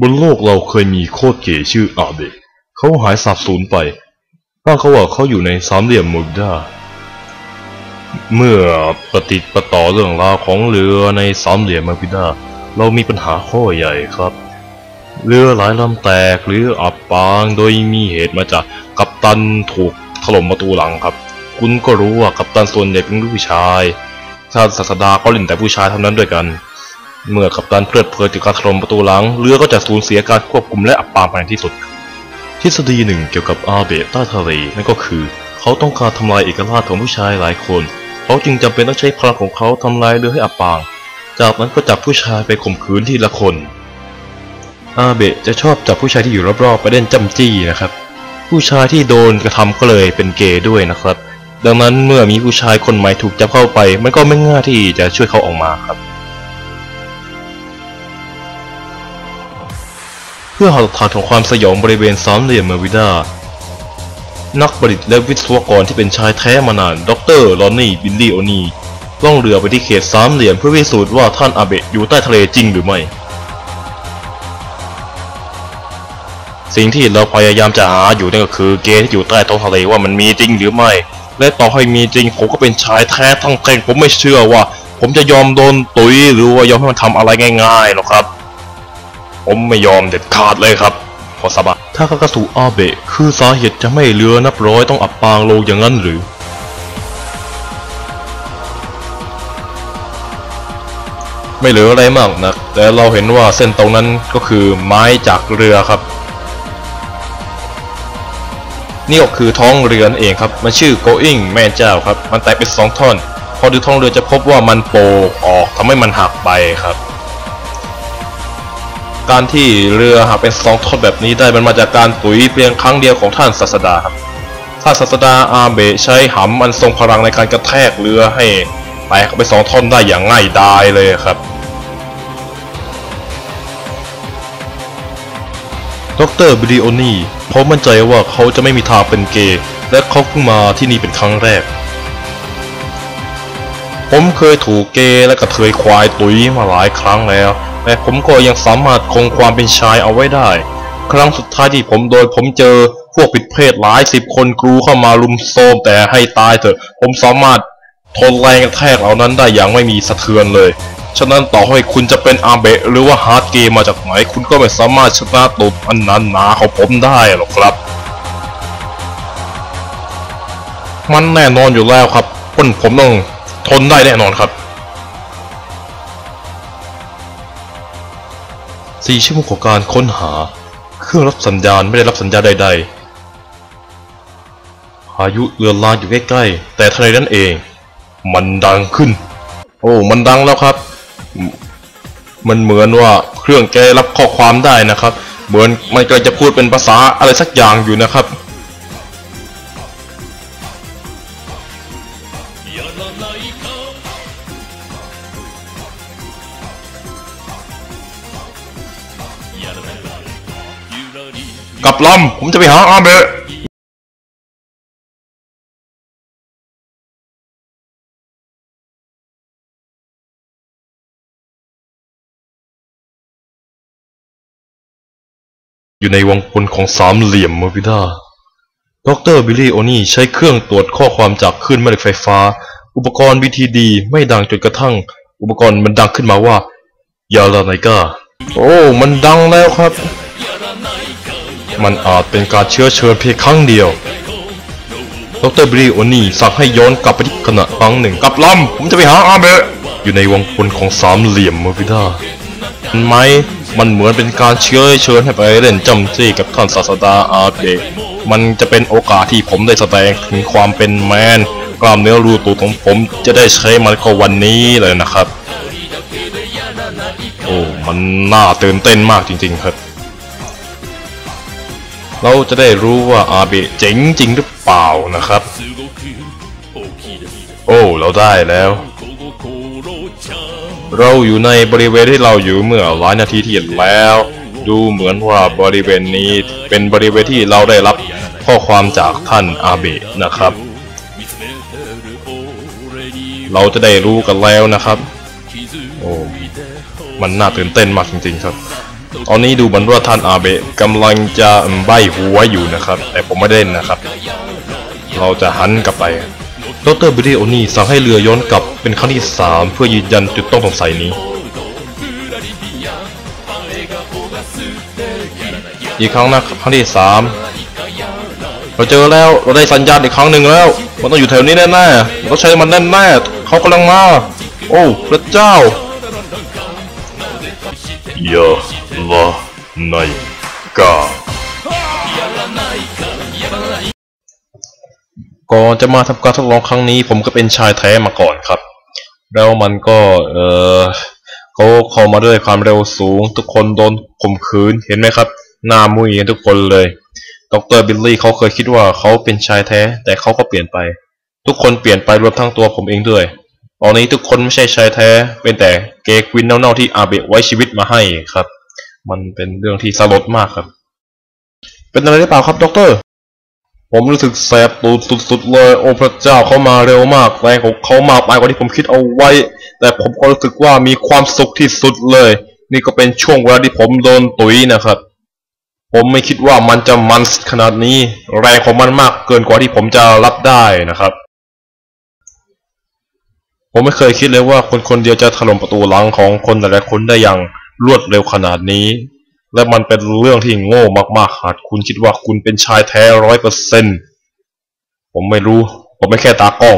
บนโลกเราเคยมีโคตรเก๋ชื่ออาเบะเขาหายสาบสูญไปบ้าเขาว่าเขาอยู่ในสามเหลี่ยมมุกดาเมื่อปฏิดประต่อเรื่องราวของเรือในสามเหลี่ยมมาพิดาเรามีปัญหาข้อใหญ่ครับ เรือหลายลำแตกหรืออับปางโดยมีเหตุมาจากกัปตันถูกถล่มประตูหลังครับ คุณก็รู้ว่ากัปตันส่วนใหญ่เป็นผู้ชายท่านศาสดาก็เล่นแต่ผู้ชายเท่านั้นด้วยกัน เมื่อกัปตันเพลิดเพลินจากการถล่มประตูหลัง เรือก็จะสูญเสียการควบคุมและอับปางไปในที่สุด ทฤษฎีหนึ่งเกี่ยวกับอาเบะใต้ทะเลนั่นก็คือ เขาต้องการทำลายเอกราชของผู้ชายหลายคน เขาจึงจำเป็นต้องใช้พลังของเขาทำลายเรือให้อับปาง จากนั้นก็จับผู้ชายไปข่มขืนทีละคน อาเบะจะชอบจับผู้ชายที่อยู่รอบๆไปเล่นจำจี้นะครับ ผู้ชายที่โดนกระทำก็เลยเป็นเกย์ด้วยนะครับ ดังนั้นเมื่อมีผู้ชายคนใหม่ถูกจับเข้าไป มันก็ไม่ง่ายที่จะช่วยเขาออกมาครับ เพื่อหาหลักฐานของความสยองบริเวณสามเหลี่ยมเมอร์วิดา นักประดิษฐ์และวิศวกรที่เป็นชายแท้มานาน ดรลอนนี่บิลลี่โอนีล่องเรือไปที่เขตสามเหลี่ยมเพื่อพิสูจน์ว่าท่านอาเบะอยู่ใต้ทะเลจริงหรือไม่ สิ่งที่เราพยายามจะหาอยู่นั่นก็คือเกย์ที่อยู่ใต้ท้องทะเลว่ามันมีจริงหรือไม่ และต่อให้มีจริงผมก็เป็นชายแท้ทั้งเท่งผมไม่เชื่อว่า ผมจะยอมโดนตุยหรือว่ายอมให้มันทำอะไรง่ายๆหรอกครับ ผมไม่ยอมเด็ดขาดเลยครับขอสาบานถ้ากากาสุอาเบะคือสาเหตุจะไม่เรือนับร้อยต้องอับปางลงอย่างนั้นหรือ ไม่เหลืออะไรมากนะแต่เราเห็นว่าเส้นตรงนั้นก็คือไม้จากเรือครับ นี่ก็คือท้องเรือนเองครับ มันชื่อ going แม่เจ้าครับ มันแตกเป็นสองท่อน พอดูท้องเรือจะพบว่ามันโปกออกทำให้มันหักไปครับ การที่เรือหักเป็นสองท่อนแบบนี้ได้มันมาจากการตุ๋ยเพียงครั้งเดียวของท่านศาสดาครับท่านศาสดาอาเบะใช้หำมันทรงพลังในการกระแทกเรือให้แตกไปสองท่อนได้อย่างง่ายดายเลยครับดรบริโอนี่ผมมั่นใจว่าเขาจะไม่มีทางเป็นเกย์และเขาเพิ่งมาที่นี่เป็นครั้งแรก ผมเคยถูกเกย์และกระเทยควายตุ๋ยมาหลายครั้งแล้ว แต่ผมก็ยังสามารถคงความเป็นชายเอาไว้ได้ ครั้งสุดท้ายที่ผมโดนผมเจอพวกผิดเพศหลายสิบคนกรูเข้ามาลุมโซมแต่ให้ตายเถอะ ผมสามารถทนแรงกระแทกเหล่านั้นได้อย่างไม่มีสะเทือนเลย ฉะนั้นต่อให้คุณจะเป็นอาเบะหรือว่าฮาร์ดเกมมาจากไหน คุณก็ไม่สามารถชนะตุดอันนั้นหนาของผมได้หรอกครับ มันแน่นอนอยู่แล้วครับคนผมต้องทนได้แน่นอนครับ สี่ชั่วโมงของการค้นหา เครื่องรับสัญญาณไม่ได้รับสัญญาณใด ๆ พายุเอือลานอยู่ใกล้ๆ แต่ทะเลนั่นเอง มันดังขึ้น โอ้ มันดังแล้วครับ มันเหมือนว่าเครื่องแกรับข้อความได้นะครับ เหมือนมันกำลังจะพูดเป็นภาษาอะไรสักอย่างอยู่นะครับ บลำผมจะไปหาอาเบะอยู่ในวงกลของสามเหลี่ยมเมอร์วิดาดรบิลลี่โอนี่ใช้เครื่องตรวจข้อความจากคลื่นแม่เหล็กไฟฟ้า อุปกรณ์ BTD ไม่ดังจนกระทั่ง อุปกรณ์มันดังขึ้นมาว่า ยาลาไนกาโอ้ มันดังแล้วครับ มันอาจเป็นการเชื้อเชิญเพียงครั้งเดียว ดรบรีโอนี่สั่งให้ย้อนกลับไปที่ขณะครั้งหนึ่งกลับลำผมจะไปหาอาเบะอยู่ในวงกลของสามเหลี่ยมเมอร์วิดาเห็นไหมมันเหมือนเป็นการเชื้อเชิญให้ไปเล่นจำจี้กับท่านศาสดาอาเบะมันจะเป็นโอกาสที่ผมได้แสดงถึงความเป็นแมนกล้ามเนื้อรูตูดของผมจะได้ใช้มันก็วันนี้เลยนะครับ โอ้ มันน่าตื่นเต้นมากจริงๆครับ เราจะได้รู้ว่าอาเบะเจ๋งจริงหรือเปล่านะครับ โอ้เราได้แล้ว เราอยู่ในบริเวณที่เราอยู่เมื่อหลายนาทีที่แล้ว ดูเหมือนว่าบริเวณนี้เป็นบริเวณที่เราได้รับข้อความจากท่านอาเบะนะครับ เราจะได้รู้กันแล้วนะครับ โอ้มันน่าตื่นเต้นมากจริงๆครับ ตอนนี้ดูเหมือนว่าท่านอาเบะกำลังจะใบหัวอยู่นะครับ แต่ผมไม่ได้เล่นนะครับ เราจะหันกลับไปดรบิลลี่โอนี่สั่งให้เรือย้อนกลับเป็นครั้งที่สามเพื่อยืนยันจุดต้องสงสัยนี้ อีกครั้งนะครั้งที่สามเราเจอแล้วเราได้สัญญาณอีกครั้งหนึ่งแล้ว มันต้องอยู่แถวนี้แน่ๆเราต้องใช้มันแน่ๆเขากำลังมา โอ้ พระเจ้าอย่าละ ในกาก่อนจะมาทำการทดลองครั้งนี้ ผมก็เป็นชายแท้มาก่อนครับ แล้วมันก็เออเขาเข้ามาด้วยความเร็วสูง ทุกคนโดนข่มขืนเห็นไหมครับหน้ามุยกันทุกคนเลยดรบิลลี่เขาเคยคิดว่าเขาเป็นชายแท้ แต่เขาก็เปลี่ยนไป ทุกคนเปลี่ยนไปรวมทั้งตัวผมเองด้วย ตอนนี้ทุกคนไม่ใช่ชายแท้ เป็นแต่เกย์ควินเน่าๆที่อาเบะไว้ชีวิตมาให้ครับ มันเป็นเรื่องที่สลดมากครับ เป็นอะไรหรือเปล่าครับด็อกเตอร์ ผมรู้สึกแสบตูดสุดๆเลย โอ้พระเจ้าเขามาเร็วมากแรงของเขามากไปกว่าที่ผมคิดเอาไว้ แต่ผมก็รู้สึกว่ามีความสุขที่สุดเลย นี่ก็เป็นช่วงเวลาที่ผมโดนตุ๋ยนะครับ ผมไม่คิดว่ามันจะมันขนาดนี้ แรงของมันมากเกินกว่าที่ผมจะรับได้นะครับผมไม่เคยคิดเลยว่าคนคนเดียวจะถล่มประตูหลังของคนแต่ละคนได้อย่าง รวดเร็วขนาดนี้ และมันเป็นเรื่องที่โง่มากๆหากคุณคิดว่าคุณเป็นชายแท้ร้อยเปอร์เซ็นต์ผมไม่รู้ ผมไม่แค่ตากล้อง